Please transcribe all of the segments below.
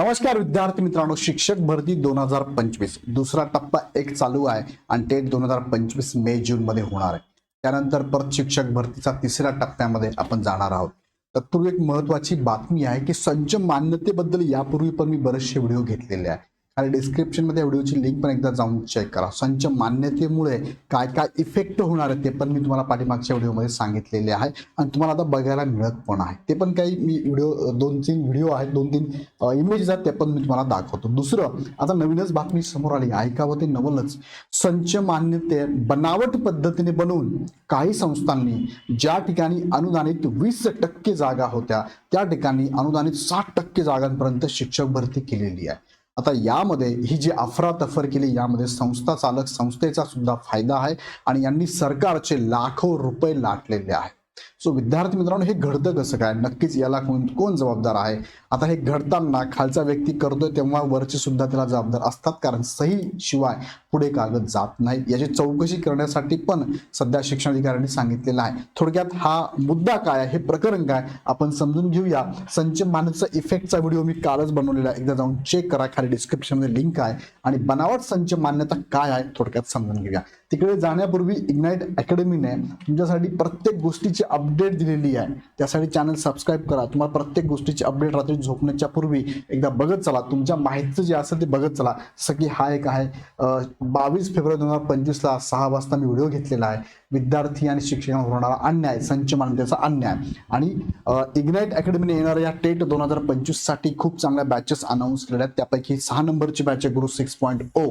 नमस्कार विद्यार्थी मित्रांनो शिक्षक भरती दोन हजार पंचवीस. दुसरा टप्पा एक चालू आहे आणि टेट दोन हजार पंचवीस मे जून मध्ये होणार आहे. त्यानंतर परत शिक्षक भरतीचा तिसऱ्या टप्प्यामध्ये आपण जाणार आहोत. तत्पूर्वी एक महत्वाची बातमी आहे की संच मान्यतेबद्दल यापूर्वी पण मी बरेचसे व्हिडिओ घेतलेले आहे. आणि डिस्क्रिप्शनमध्ये व्हिडिओची लिंक पण एकदा जाऊन चेक करा. संच मान्यतेमुळे काय काय इफेक्ट होणार आहे ते पण मी तुम्हाला पाठीमागच्या व्हिडिओमध्ये सांगितलेले आहे. आणि तुम्हाला आता बघायला मिळत पण आहे. ते पण काही मी व्हिडिओ दोन तीन व्हिडिओ आहेत दोन तीन इमेजेस आहेत ते पण मी तुम्हाला दाखवतो. दुसरं आता नवीनच बातमी समोर आली. ऐकावं ते नवलच. संच मान्यते बनावट पद्धतीने बनवून काही संस्थांनी ज्या ठिकाणी अनुदानित वीस टक्के जागा होत्या त्या ठिकाणी अनुदानित साठ टक्के जागांपर्यंत शिक्षक भरती केलेली आहे. आता यामध्ये ही जी अफरातफर केली यामध्ये संस्था चालक संस्थेचा सुद्धा फायदा आहे आणि यांनी सरकारचे लाखो रुपये लाटलेले आहेत. सो विद्यार्थी मित्रांनो हे घडतं कसं काय? नक्कीच याला कोण कोण जबाबदार आहे? आता हे घडताना खालचा व्यक्ती करतोय तेव्हा वरचे सुद्धा त्याला जबाबदार असतात. कारण सही शिवाय पुढे कागद जात नाही. याची चौकशी करण्यासाठी पण सध्या शिक्षणाधिकाऱ्यांनी सांगितलेलं आहे. थोडक्यात हा मुद्दा काय आहे? हे प्रकरण काय? आपण समजून घेऊया. संच मानचा इफेक्टचा व्हिडिओ मी कालच बनवलेला एकदा जाऊन चेक करा. खाली डिस्क्रिप्शनमध्ये लिंक आहे. आणि बनावट संच मान्यता काय आहे? थोडक्यात समजून घेऊया. तिकडे जाण्यापूर्वी इग्नाइट अकॅडमीने तुमच्यासाठी प्रत्येक गोष्टीची अपडेट अपडेट दिलेली आहे. त्यासाठी चॅनल सबस्क्राईब करा. तुम्हाला प्रत्येक गोष्टीची अपडेट रात्री झोपण्याच्या पूर्वी एकदा बघत चला. तुमच्या माहितीचं जे असेल ते बघत चला. जसं की हा एक आहे. बावीस फेब्रुवारी दोन हजार पंचवीसला सहा वाजता मी व्हिडिओ घेतलेला आहे. विद्यार्थी आणि शिक्षकांवर होणारा अन्याय संच मानतेचा अन्याय. आणि इग्नाईट अकॅडमीने येणाऱ्या या टेट दोन हजार पंचवीससाठी खूप चांगल्या बॅचेस अनाऊन्स केलेल्या आहेत. त्यापैकी सहा नंबरची बॅच आहे गुरु सिक्स पॉईंट ओ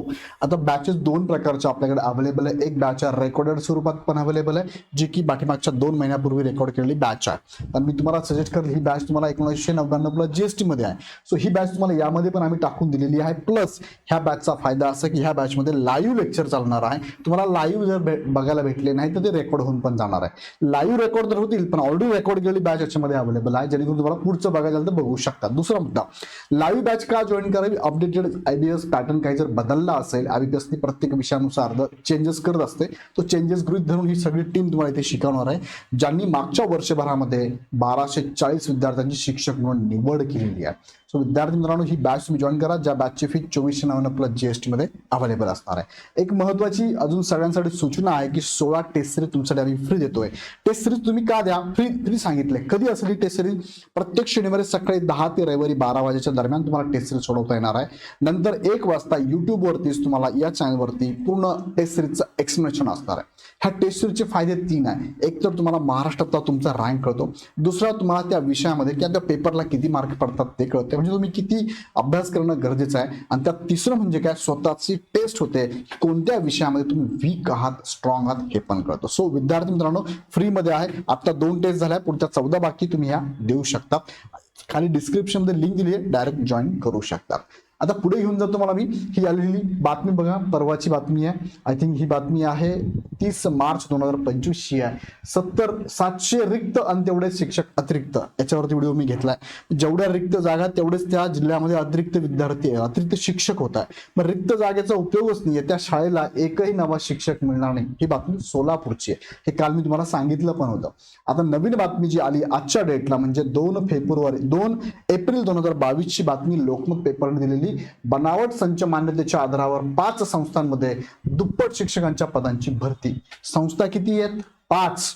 आता बॅचेस दोन प्रकारच्या आपल्याकडे अवेलेबल आहे. एक बॅच आहे रेकॉर्डेड स्वरूपात पण अवेलेबल आहे जी की पाठीमागच्या दोन महिन्यापूर्वी रेकॉर्ड केलेली बॅच आहे. पण मी तुम्हाला सजेस्ट करेल ही बॅच तुम्हाला एकोणीसशे नव्याण्णवला जीएसटी मध्ये आहे. सो ही बॅच तुम्हाला यामध्ये पण आम्ही टाकून दिलेली आहे. प्लस ह्या बॅचचा फायदा असा की ह्या बॅचमध्ये लाईव्ह लेक्चर चालणार आहे. तुम्हाला लाईव्ह जर बघायला भेटले नाही तर ते रेकॉर्ड होऊन पण जाणार आहे. लाईव्ह रेकॉर्ड तर होतील पण ऑलरेडी रेकॉर्ड केलेली बॅच याच्यामध्ये अवेलेबल आहे जेणेकरून तुम्हाला पुढचं बघायला तर बघू शकता. दुसरा मुद्दा लाईव्ह बॅच का जॉईन करावी? अपडेटेड आयबीएस पॅटर्न काही जर बदलला असेल आयबीएसनी प्रत्येक विषयानुसार चेंजेस करत असते तो चेंजेस गृहित धरून ही सगळी टीम तुम्हाला इथे शिकवणार आहे ज्यांनी मागच्या वर्षभरामध्ये बाराशे चाळीस विद्यार्थ्यांची शिक्षक म्हणून निवड केलेली आहे. सो विद्यार्थी मित्रांनो ही बॅच तुम्ही जॉईन करा ज्या बॅचची फी चोवीसशे नव्याण्णव प्लस जीएसटी मध्ये अवेलेबल असणार आहे. एक महत्वाची अजून सगळ्यांसाठी सूचना आहे की सोळा टेस्ट सिरीज तुमच्यासाठी आम्ही फ्री देतोय. टेस्ट सिरीज तुम्ही का द्या? फ्री फ्री सांगितले कधी असेल ही टेस्ट सिरीज प्रत्येक शनिवारी सकाळी दहा ते रविवारी बारा वाजेच्या दरम्यान तुम्हाला टेस्ट सिरीज सोडवता येणार आहे. नंतर एक वाजता युट्यूबवरतीच तुम्हाला या चॅनलवरती पूर्ण टेस्ट सिरीजचं एक्सप्लेनेशन असणार आहे. ह्या टेस्ट सिरीजचे फायदे तीन आहे. एक तर तुम्हाला महाराष्ट्रातला तुमचा रँक कळतो. दुसरा तुम्हाला त्या विषयामध्ये किंवा त्या पेपरला किती मार्क पडतात ते कळते म्हणजे तुम्ही किती अभ्यास करणं गरजेचं आहे. आणि त्यात तिसरं म्हणजे काय? स्वतःची टेस्ट होते. कोणत्या विषयामध्ये तुम्ही वीक आहात स्ट्रॉंग आहात हे पण कळतं. सो विद्यार्थी मित्रांनो फ्रीमध्ये आहे. आता दोन टेस्ट झाल्या. पुढच्या चौदा बाकी तुम्ही ह्या देऊ शकता. खाली डिस्क्रिप्शनमध्ये लिंक दिली आहे डायरेक्ट जॉईन करू शकता. आता पुढे घेऊन जातो मला मी. ही आलेली बातमी बघा परवाची बातमी आहे. आय थिंक ही बातमी आहे तीस मार्च दोन हजार पंचवीस ची आहे. सत्तर सातशे रिक्त आणि तेवढे शिक्षक अतिरिक्त. याच्यावरती व्हिडिओ मी घेतलाय. जेवढ्या रिक्त जागा तेवढेच त्या जिल्ह्यामध्ये अतिरिक्त विद्यार्थी आहे अतिरिक्त शिक्षक होत आहे मग रिक्त जागेचा उपयोगच नाही त्या शाळेला एकही नवा शिक्षक मिळणार नाही. ही बातमी सोलापूरची आहे. हे काल मी तुम्हाला सांगितलं पण होतं. आता नवीन बातमी जी आली आजच्या डेटला म्हणजे दोन फेब्रुवारी दोन एप्रिल दोन हजार बावीसची बातमी लोकमत पेपरने दिलेली. बनावट संच मान्यतेच्या आधारावर पाच संस्थांमध्ये दुप्पट शिक्षकांच्या पदांची भरती. संस्था किती आहेत? पाच.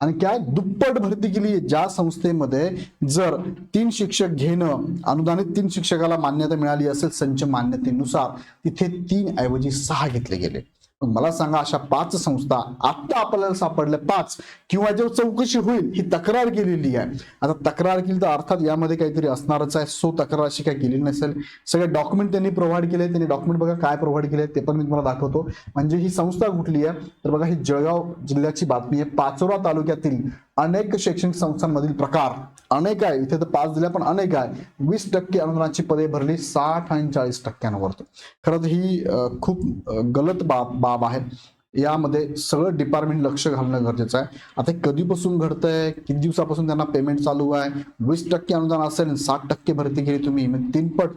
आणि काय? दुप्पट भरती केली आहे. ज्या संस्थेमध्ये जर तीन शिक्षक घेणं अनुदानित तीन शिक्षकाला मान्यता मिळाली असेल संच मान्यतेनुसार तिथे तीन ऐवजी सहा घेतले गेले. मला सांगा अशा पाच संस्था आता आपल्याला सापडल्या. पाच. किंवा जेव्हा चौकशी होईल ही तक्रार केलेली आहे. आता तक्रार केली तर अर्थात यामध्ये काहीतरी असणारच आहे. सो तक्रार अशी काही केलेली नसेल. सगळे डॉक्युमेंट त्यांनी प्रोव्हाइड केले. त्यांनी डॉक्युमेंट बघा काय प्रोव्हाइड केले ते पण मी तुम्हाला दाखवतो. म्हणजे ही संस्था कुठली आहे? तर बघा ही जळगाव जिल्ह्याची बातमी आहे. पाचोरा तालुक्यातील अनेक शैक्षणिक संस्थांमधील प्रकार अनेक आहे. इथे तर पाच दिल्या पण अनेक आहे. वीस टक्के अनुदानाची पदे भरली साठ आणि चाळीस टक्क्यांवर. खरंच ही खूप गलत बाब बाब आहे. यामध्ये सगळं डिपार्टमेंट लक्ष घालणं गरजेचं आहे. आता कधीपासून घडतंय? किती दिवसापासून त्यांना पेमेंट चालू आहे? वीस टक्के अनुदान असेल साठ टक्के भरती केली तुम्ही म्हणजे तीन पट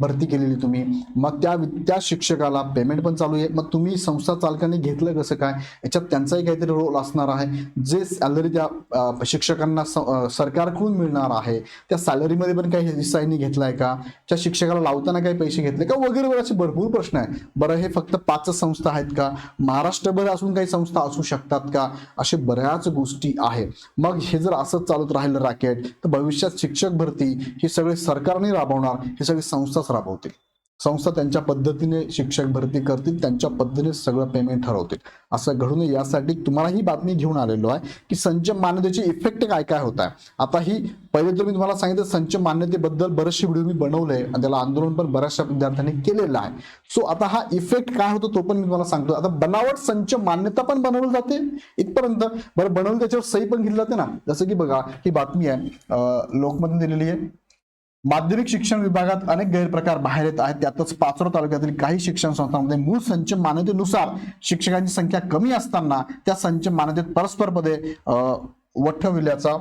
भरती केलेली तुम्ही. मग त्या त्या शिक्षकाला पेमेंट पण चालू आहे. मग तुम्ही संस्था चालकांनी घेतलं कसं काय? याच्यात त्यांचाही काहीतरी रोल असणार आहे. जे सॅलरी त्या शिक्षकांना स- सरकारकडून मिळणार आहे त्या सॅलरीमध्ये पण काही हिस्साईनी घेतलाय का? त्या शिक्षकाला लावताना काही पैसे घेतले का? वगैरे वगैरे असे भरपूर प्रश्न आहे बरं हे फक्त पाचच संस्था आहेत का? महाराष्ट्रभर असून काही संस्था असू शकतात का? असे बऱ्याच गोष्टी आहे मग हे जर असंच चालत राहिलं रॅकेट तर भविष्यात शिक्षक भरती हे सगळे सरकारने राबवणार हे सगळे संस्थाच राबवतील. संस्था त्यांच्या पद्धतीने शिक्षक भरती करतील त्यांच्या पद्धतीने सगळं पेमेंट ठरवतील. असं घडू नये यासाठी तुम्हाला ही बातमी घेऊन आलेलो आहे की संच मान्यतेची इफेक्ट काय काय होत आहे? आता ही पहिले तर मी तुम्हाला सांगितलं संच मान्यतेबद्दल बरेचसे व्हिडिओ मी बनवले आणि त्याला आंदोलन पण बऱ्याचशा विद्यार्थ्यांनी केलेलं आहे. सो आता हा इफेक्ट काय होतो तो पण मी तुम्हाला सांगतो. आता बनावट संच मान्यता पण बनवली जाते इथपर्यंत. बरं बनवलं त्याच्यावर सही पण घेतली जाते ना. जसं की बघा ही बातमी आहे लोकमत लोकमतने दिलेली आहे. माध्यमिक शिक्षण विभागात अनेक गैरप्रकार बाहेर येत आहेत. त्यातच पाचोरा तालुक्यातील काही शिक्षण संस्थांमध्ये मूळ संच मान्यतेनुसार शिक्षकांची संख्या कमी असताना त्या संच मान्यतेत परस्पर पदे वठविल्याचा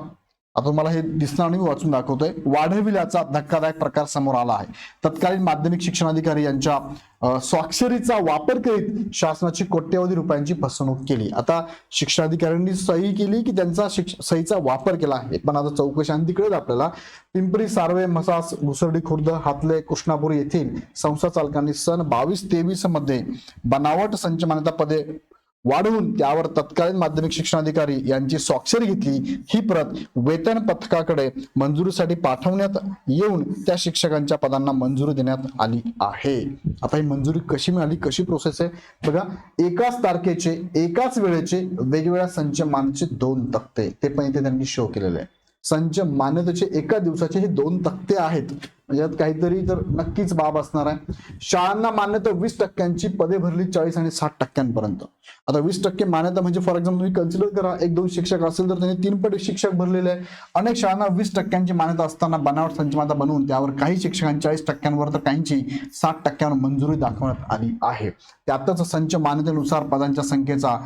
आता मला हे दिसणार आणि मी वाचून दाखवतोय. वाढविल्याचा धक्कादायक प्रकार समोर आला आहे. तत्कालीन माध्यमिक शिक्षणाधिकारी यांच्या स्वाक्षरीचा वापर करीत शासनाची कोट्यवधी रुपयांची फसवणूक केली. आता शिक्षणाधिकाऱ्यांनी सही केली की त्यांचा शिक्ष सहीचा वापर केला आहे. पण आता चौकशी आणि तिकडेच आपल्याला पिंपरी सार्वे मसास घुसर्डी खुर्द हातले कृष्णापूर येथील संस्था चालकांनी सन बावीस तेवीसमध्ये बनावट संच मान्यता पदे वाढवून त्यावर तत्कालीन माध्यमिक शिक्षणाधिकारी यांची स्वाक्षरी घेतली. ही प्रत वेतन पथकाकडे मंजुरीसाठी पाठवण्यात येऊन त्या शिक्षकांच्या पदांना मंजुरी देण्यात आली आहे. आता ही मंजुरी कशी मिळाली? कशी प्रोसेस आहे? बघा एकाच तारखेचे एकाच वेळेचे वेगवेगळ्या संच मानचे दोन तक्ते. ते पण इथे त्यांनी शो केलेले आहे. संच मान्यतेचे एका दिवसाचे हे दोन तक्ते आहेत. म्हणजे यात काहीतरी तर नक्कीच बाब असणार आहे. शाळांना मान्यता वीस टक्क्यांची पदे भरली चाळीस आणि साठ टक्क्यांपर्यंत. आता वीस टक्के मान्यता म्हणजे फॉर एक्झाम्पल तुम्ही कन्सिडर करा एक दोन शिक्षक असेल तर त्यांनी तीन पट शिक्षक भरलेले आहे अनेक शाळांना वीस टक्क्यांची मान्यता असताना बनावट संच बनवून त्यावर काही शिक्षकांनी चाळीस टक्क्यांवर तर काहींची साठ टक्क्यांवर मंजुरी दाखवण्यात आली आहे. त्यातच संच मान्यतेनुसार पदांच्या संख्येचा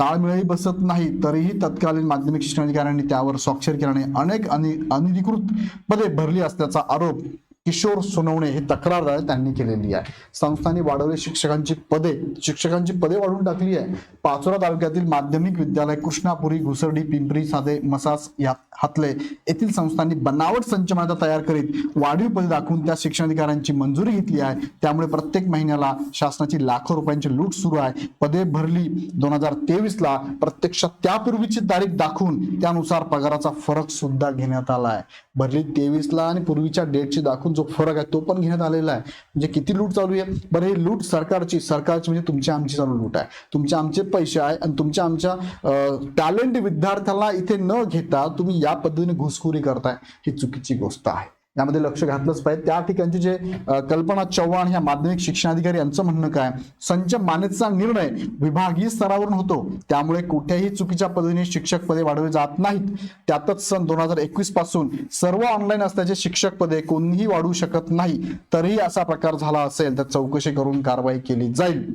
ताळमेळही बसत नाही तरीही तत्कालीन माध्यमिक शिक्षणाधिकाऱ्यांनी त्यावर स्वाक्षर केल्याने अनेक अनि अनधिकृत पदे भरली असल्याचा आरोप किशोर सोनवणे हे तक्रारदार त्यांनी केलेली आहे. संस्थांनी वाढवले शिक्षकांची पदे. शिक्षकांची पदे वाढवून टाकली आहे. पाचोरा तालुक्यातील माध्यमिक विद्यालय कृष्णापुरी घुसर्डी पिंपरी साधे मसास या हातले येथील संस्थांनी बनावट संचमाता तयार करीत वाढीव पदे दाखवून त्या शिक्षणाधिकाऱ्यांची मंजुरी घेतली आहे. त्यामुळे प्रत्येक महिन्याला शासनाची लाखो रुपयांची लूट सुरू आहे. पदे भरली. दोन हजार तेवीस ला प्रत्यक्षात त्यापूर्वीची तारीख दाखवून त्यानुसार पगाराचा फरक सुद्धा घेण्यात आला आहे. भरली तेवीसला आणि पूर्वीच्या डेटची दाखवून जो फरक आहे तो पण घेण्यात आलेला आहे. म्हणजे किती लूट चालू आहे? बरं हे लूट सरकारची सरकारची म्हणजे तुमची आमची चालू लूट आहे. तुमचे आमचे पैसे आहे आणि तुमच्या आमच्या टॅलेंट विद्यार्थ्याला इथे न घेता तुम्ही या पद्धतीने घुसखोरी करताय. ही चुकीची गोष्ट आहे. यामध्ये लक्ष घातलंच पाहिजे. त्या ठिकाणचे जे कल्पना चव्हाण ह्या माध्यमिक शिक्षणाधिकारी यांचं म्हणणं काय? संच मान्यतेचा निर्णय विभागीय स्तरावरून होतो. त्यामुळे कुठेही चुकीच्या पद्धतीने शिक्षक पदे वाढवली जात नाहीत. त्यातच सन दोन हजार एकवीसपासून सर्व ऑनलाईन असल्याचे शिक्षक पदे कोणीही वाढवू शकत नाही. तरीही असा प्रकार झाला असेल तर चौकशी करून कारवाई केली जाईल.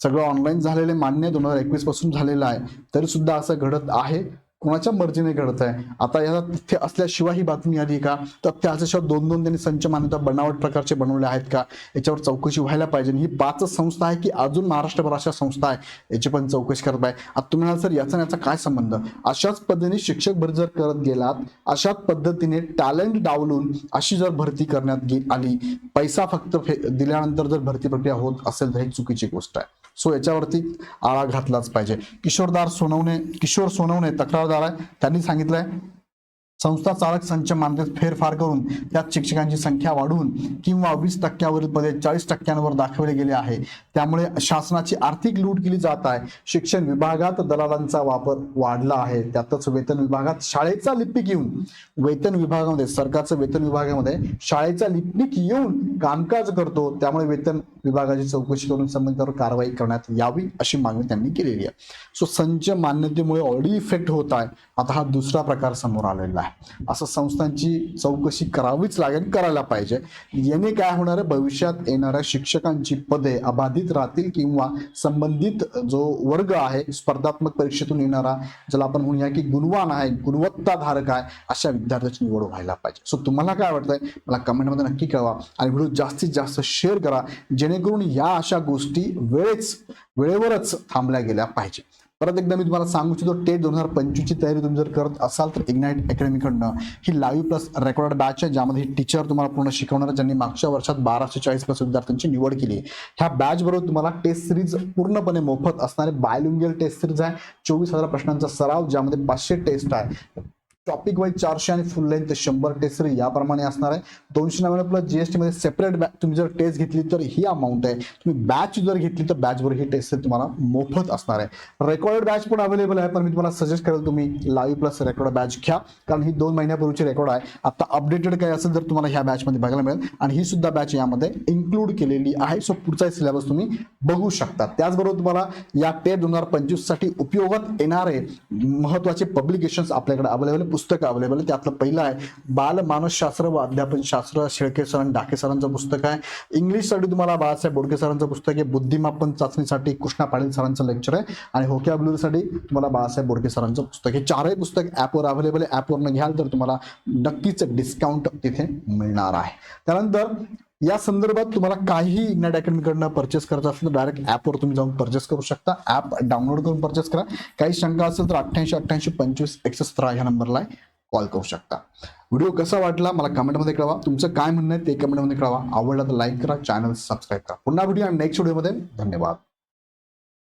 सगळं ऑनलाईन झालेले मान्य दोन हजार एकवीसपासून झालेलं आहे. तरी सुद्धा असं घडत आहे. कोणाच्या मर्जीने घडत आहे आता याला तथ्य असल्याशिवाय ही बातमी आली का? तथ्य असल्याशिवाय दोन दोन त्यांनी संच मान्यता बनावट प्रकारचे बनवले आहेत का? याच्यावर चौकशी व्हायला पाहिजे. ही पाच संस्था आहे की अजून महाराष्ट्रभर अशा संस्था आहे याची पण चौकशी करत आहे आता तुम्ही म्हणाल सर याचा याचा काय संबंध? अशाच पद्धतीने शिक्षक भरती जर करत गेलात अशाच पद्धतीने टॅलेंट डावलून अशी जर भरती करण्यात गे- आली पैसा फक्त दिल्यानंतर जर भरती प्रक्रिया होत असेल तर ही चुकीची गोष्ट आहे. सो याच्यावरती आळा घातलाच पाहिजे. किशोरदार सोनवणे किशोर सोनवणे तक्रारदार आहे. त्यांनी सांगितलं आहे संस्था चालक संच मान्यतेत फेरफार करून त्यात शिक्षकांची संख्या वाढवून किंवा वीस टक्क्यावरील पदे चाळीस टक्क्यांवर दाखवले गेले आहे. त्यामुळे शासनाची आर्थिक लूट केली जात आहे. शिक्षण विभागात दलालांचा वापर वाढला आहे. त्यातच वेतन विभागात शाळेचा लिपिक येऊन वेतन विभागामध्ये सरकारचं वेतन विभागामध्ये शाळेचा लिपिक येऊन कामकाज करतो. त्यामुळे वेतन विभागाची चौकशी करून संबंधितावर कारवाई करण्यात यावी अशी मागणी त्यांनी केलेली आहे. सो संच मान्यतेमुळे ऑलरेडी इफेक्ट होत आहे. आता हा दुसरा प्रकार समोर आलेला आहे. असं संस्थांची चौकशी करावीच लागेल करायला पाहिजे. याने काय होणार आहे? भविष्यात येणाऱ्या शिक्षकांची पदे अबाधित राहतील किंवा संबंधित जो वर्ग आहे स्पर्धात्मक परीक्षेतून येणारा ज्याला आपण म्हणूया की गुणवान आहे गुणवत्ताधारक आहे अशा विद्यार्थ्याची निवड व्हायला पाहिजे. सो तुम्हाला काय वाटतंय? मला कमेंटमध्ये नक्की कळवा आणि व्हिडिओ जास्तीत जास्त शेअर करा जेणेकरून या अशा गोष्टी वेळेच वेळेवरच थांबल्या गेल्या पाहिजे. परत एकदा मी तुम्हाला सांगू इच्छितो टेट दोन हजार पंचवीसची तयारी तुम्ही जर करत असाल तर इग्नाईट अकॅडमीकडनं ही लाईव्ह प्लस रेकॉर्ड बॅच आहे ज्यामध्ये टीचर तुम्हाला पूर्ण शिकवणार ज्यांनी मागच्या वर्षात बाराशे चाळीस प्लस विद्यार्थ्यांची निवड केली ह्या बॅच बरोबर तुम्हाला टेस्ट सिरीज पूर्णपणे मोफत असणारे बायलिंगियल टेस्ट सिरीज आहे. चोवीस हजार प्रश्नांचा सराव ज्यामध्ये पाचशे टेस्ट आहे. टॉपिक वाईज चारशे आणि फुल लेंथ शंभर टेस्ट याप्रमाणे असणार आहे. दोनशे नव्याण्णव प्लस जीएसटी मध्ये सेपरेट बॅच तुम्ही जर टेस्ट घेतली तर ही अमाऊंट आहे. तुम्ही बॅच जर घेतली तर बॅचवर ही टेस्ट तुम्हाला मोफत असणार आहे. रेकॉर्डेड बॅच पण अवेलेबल आहे पण मी तुम्हाला सजेस्ट करेल तुम्ही लाईव्ह प्लस रेकॉर्ड बॅच घ्या. कारण ही दोन महिन्यापूर्वीची रेकॉर्ड आहे. आता अपडेटेड काय असेल तर तुम्हाला ह्या बॅचमध्ये बघायला मिळेल. आणि ही सुद्धा बॅच यामध्ये इन्क्लूड केलेली आहे. सो पुढचा सिलेबस तुम्ही बघू शकता. त्याचबरोबर तुम्हाला या टेट दोन हजार पंचवीससाठी उपयोगात येणारे महत्त्वाचे पब्लिकेशन्स आपल्याकडे अवेलेबल पुस्तकं अवेलेबल आहे. त्यातलं पहिलं आहे. बाल मानसशास्त्र व अध्यापनशास्त्र शेळके सर आणि डाके सरांचं पुस्तक आहे. इंग्लिशसाठी तुम्हाला बाळासाहेब बोडके सरांचं पुस्तक आहे. बुद्धिमापन चाचणीसाठी कृष्णा पाटील सरांचं लेक्चर आहे. आणि होकॅब्युलरीसाठी तुम्हाला बाळासाहेब बोडके सरांचं पुस्तक हे चारही पुस्तक ॲपवर अवेलेबल आहे. ॲपवरनं घ्याल तर तुम्हाला नक्कीच डिस्काउंट तिथे मिळणार आहे. त्यानंतर या संदर्भात तुम्हाला काहीही इग्नाट अकॅडमीकडनं परचेस करायचं असेल तर डायरेक्ट ॲपवर तुम्ही जाऊन परचेस करू शकता. ॲप डाउनलोड करून परचेस करा. काही शंका असेल तर अठ्ठ्याऐंशी अठ्ठ्याऐंशी पंचवीस एकशे सतरा ह्या नंबरला कॉल करू शकता. व्हिडिओ कसा वाटला मला कमेंटमध्ये कळवा. तुमचं काय म्हणणं आहे ते कमेंटमध्ये कळवा. आवडला तर लाईक करा चॅनल सबस्क्राईब करा. पुन्हा व्हिडिओ नेक्स्ट व्हिडिओमध्ये धन्यवाद.